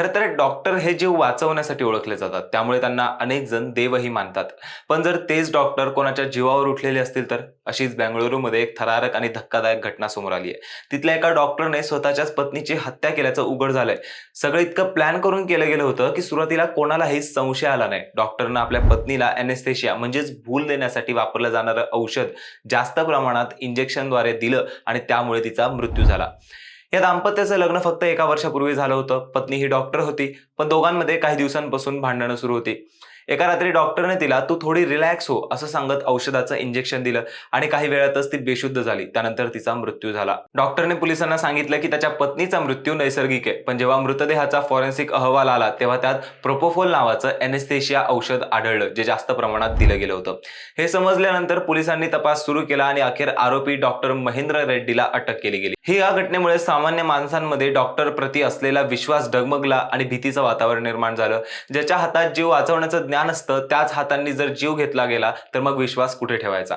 खरं तर डॉक्टर हे जीव वाचवण्यासाठी ओळखले जातात. त्यामुळे त्यांना अनेक जण देवही मानतात. पण जर तेच डॉक्टर कोणाच्या जीवावर उठलेले असतील तर? अशीच बेंगळुरूमध्ये एक थरारक आणि धक्कादायक घटना समोर आली आहे. तिथल्या एका डॉक्टरने स्वतःच्याच पत्नीची हत्या केल्याचं उघड झालंय. सगळं इतकं प्लॅन करून केलं गेलं होतं की सुरुवातीला कोणालाही संशय आला नाही. डॉक्टरनं आपल्या पत्नीला एनेस्थेशिया म्हणजेच भूल देण्यासाठी वापरलं जाणारं औषध जास्त प्रमाणात इंजेक्शनद्वारे दिलं आणि त्यामुळे तिचा मृत्यू झाला. या दाम्पत्याचं लग्न फक्त एका वर्षापूर्वी झालं होतं. पत्नी ही डॉक्टर होती. पण दोघांमध्ये काही दिवसांपासून भांडणं सुरू होती. एका रात्री डॉक्टरने तिला तू थोडी रिलॅक्स हो असं सांगत औषधाचं इंजेक्शन दिलं आणि काही वेळातच ती बेशुद्ध झाली. त्यानंतर तिचा मृत्यू झाला. डॉक्टरने पोलिसांना सांगितलं की त्याच्या पत्नीचा मृत्यू नैसर्गिक आहे. पण जेव्हा मृतदेहाचा फॉरेन्सिक अहवाल आला तेव्हा त्यात प्रोपोफोल नावाचं एनेस्थेशिया औषध आढळलं जे जास्त प्रमाणात दिलं गेलं होतं. हे समजल्यानंतर पोलिसांनी तपास सुरू केला आणि अखेर आरोपी डॉक्टर महेंद्र रेड्डीला अटक केली गेली. ही या घटनेमुळे सामान्य माणसांमध्ये डॉक्टर प्रति असलेला विश्वास डगमगला आणि भीतीचं वातावरण निर्माण झालं ज्याच्या हातात जीव वाचवण्याचं ज्ञान असतं त्याच हातांनी जर जीव घेतला गेला तर मग विश्वास कुठे ठेवायचा?